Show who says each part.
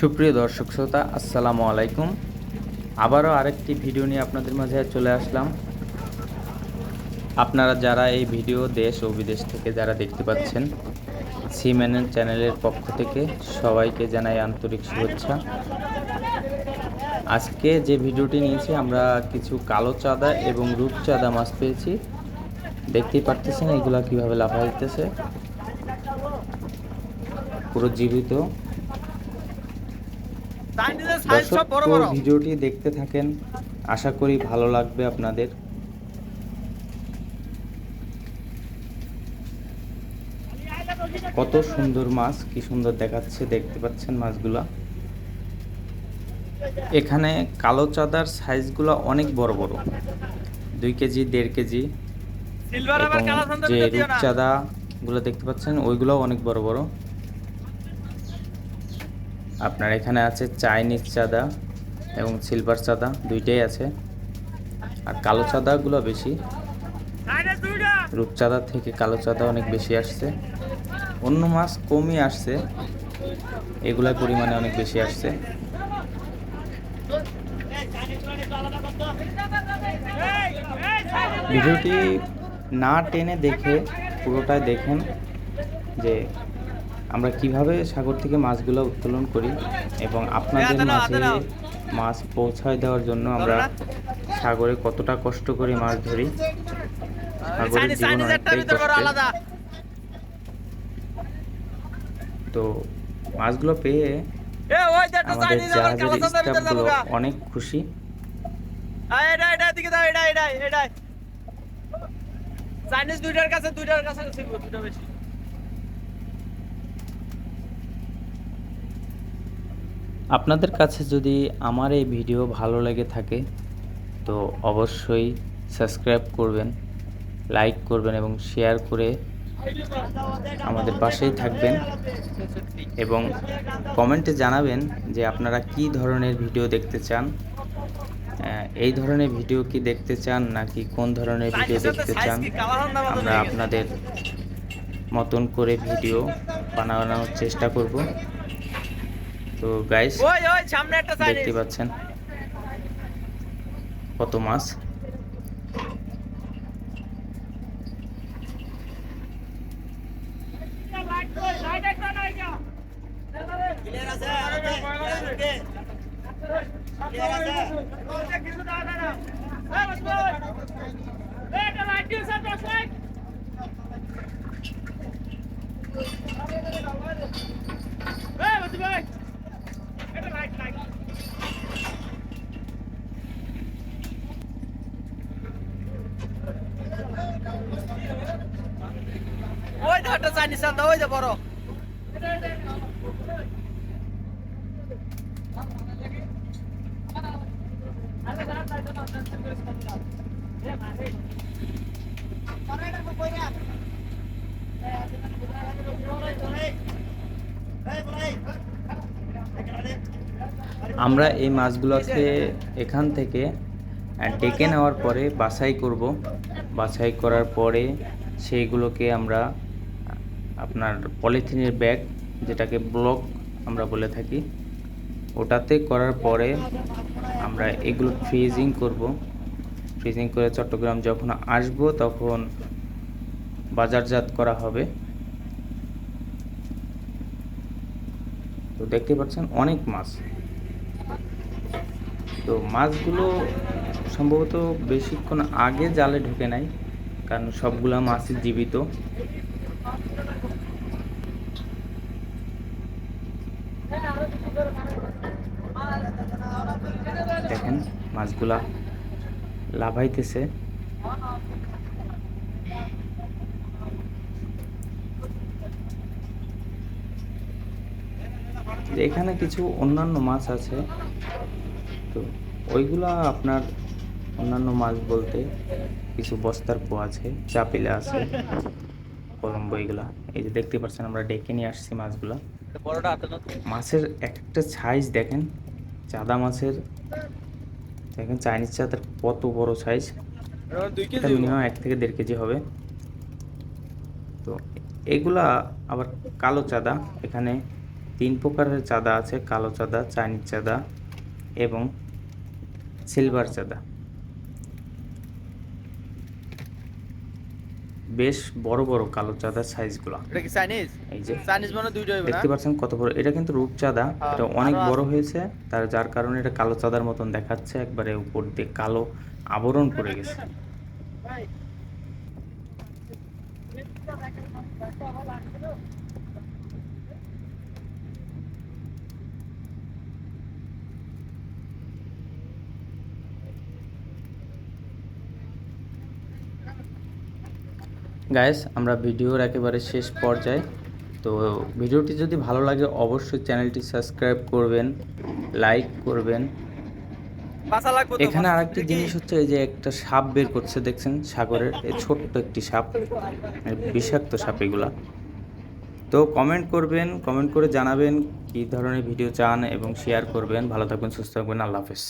Speaker 1: সুপ্রিয় দর্শক শ্রোতা, আসসালামু আলাইকুম। আবারও আরেকটি ভিডিও নিয়ে আপনাদের মাঝে চলে আসলাম। আপনারা যারা এই ভিডিও দেশ ও বিদেশ থেকে যারা দেখতে পাচ্ছেন সিম্যানের চ্যানেলের পক্ষ থেকে সবাইকে জানাই আন্তরিক শুভেচ্ছা। আজকে যে ভিডিওটি নিয়েছি, আমরা কিছু কালো চাঁদা এবং রূপচাঁদা মাছ পেয়েছি। দেখতেই পারতেছেন এগুলা কীভাবে লাফাইতেছে। পুরো জীবিত। দর্শক ভিডিওটি দেখতে থাকেন। আশা করি ভালো লাগবে আপনাদের। কত সুন্দর মাছ কি সুন্দর দেখাচ্ছে দেখতে পাচ্ছেন মাছগুলা? এখানে কালো চাঁদার সাইজগুলো অনেক বড় বড়। দুই কেজি দেড় কেজি। এবং যে
Speaker 2: ভিতর
Speaker 1: রূপচাঁদা গুলো দেখতে পাচ্ছেন ওইগুলোও অনেক বড় বড়। আপনার এখানে আছে চাইনিজ চাঁদা এবং সিলভার চাঁদা, দুইটাই আছে। আর কালো চাঁদাগুলো বেশি। রূপচাঁদা থেকে কালো চাঁদা অনেক বেশি আসছে। অন্য মাছ কমই আসছে। এগুলার পরিমাণে অনেক বেশি আসছে। ভিডিওটি না টেনে দেখে পুরোটাই দেখেন যে আমরা কীভাবে সাগর থেকে মাছগুলো উত্তোলন করি এবং আপনাদের মাঝে মাছ পৌঁছায় দেওয়ার জন্য আমরা সাগরে কতটা কষ্ট করে মাছ ধরি? সাগরের জীবন অনেকটাই কষ্টের। তো মাছগুলো পেয়ে আমাদের জাহাজের স্টাফগুলো অনেক খুশি।
Speaker 2: চাইনিজ দুইটার কাছে দুইটার কাছে দুইটা বেশি।
Speaker 1: আপনাদের কাছে যদি আমার এই ভিডিও ভালো লেগে থাকে, তো অবশ্যই সাবস্ক্রাইব করবেন, লাইক করবেন এবং শেয়ার করে আমাদের পাশেই থাকবেন এবং কমেন্টে জানাবেন যে আপনারা কি ধরনের ভিডিও দেখতে চান। এই ধরনের ভিডিও কি দেখতে চান নাকি কোন ধরনের ভিডিও দেখতে চান, আমরা আপনাদের মতন করে ভিডিও বানানোর চেষ্টা করব। তো গাইস
Speaker 2: ওই ওই সামনে একটা চাইনিজ
Speaker 1: দেখতে পাচ্ছেন কত মাছ
Speaker 2: ক্লিয়ার আছে ক্লিয়ার আছে কিছু দাও না এই বস এই এটা লাইট দিও স্যার দশ লাইট এই বস ভাই এটা লাইট লাইট ওই তো বড়।
Speaker 1: আমরা এই মাছগুলোকে এখান থেকে ডেকে নেওয়ার পরে বাছাই করব। বাছাই করার পরে সেইগুলোকে আমরা আপনার পলিথিনের ব্যাগ, যেটাকে ব্লক আমরা বলে থাকি, ওটাতে করার পরে আমরা এগুলো ফ্রিজিং করব। ফ্রিজিং করে চট্টগ্রাম যখন আসব তখন বাজারজাত করা হবে। তো দেখতে পাচ্ছেন অনেক মাছ। তো মাছগুলো সম্ভবত বেশিক্ষণ আগে জালে ঢুকে নাই, কারণ সবগুলা মাছই জীবিত দেখেন মাছগুলা লাভাইতেছে। এখানে কিছু অন্যান্য মাছ আছে তো ওইগুলা আপনার অন্যান্য মাছ বলতে কিছু বস্তার পো আছে চাপিলা আছে কলম্বো এগুলা। এই যে দেখতে পাচ্ছেন আমরা ডেকে নিয়ে আসছি মাছগুলা। মাছের একটা সাইজ দেখেন চাদা মাছের দেখেন চাইনিজ চাদার কত বড় সাইজ এটা মিনিমাম এক থেকে দেড় কেজি হবে। তো এগুলা আবার কালো চাঁদা। এখানে তিন প্রকারের চাঁদা আছে কালো চাঁদা চাইনিজ চাঁদা এবং সিলভার চাঁদা। বেশ বড় বড় কালো চাঁদার সাইজগুলো
Speaker 3: এটা কি চাইনিজ
Speaker 1: এই যে
Speaker 3: চাইনিজ মানে দুইটা হইবে না?
Speaker 1: দেখতে পাচ্ছেন কত বড় এটা কিন্তু রূপ
Speaker 3: চাঁদা।
Speaker 1: এটা অনেক বড় হয়েছে তার যার কারণে এটা কালো চাঁদার মতন দেখাচ্ছে একবারে উপর দিয়ে কালো আবরণ পড়ে গেছে। গায়েস আমরা ভিডিওর একেবারে শেষ পর্যায়ে। তো ভিডিওটি যদি ভালো লাগে অবশ্যই চ্যানেলটি সাবস্ক্রাইব করবেন লাইক করবেন। এখানে। আরেকটি জিনিস হচ্ছে এই যে একটা সাপ বের করছে দেখছেন? সাগরের এই ছোট্ট একটি সাপ বিষাক্ত সাপ এগুলা। তো কমেন্ট করবেন কমেন্ট করে জানাবেন কী ধরনের ভিডিও চান এবং শেয়ার করবেন। ভালো থাকবেন সুস্থ থাকবেন আল্লাহ হাফেজ।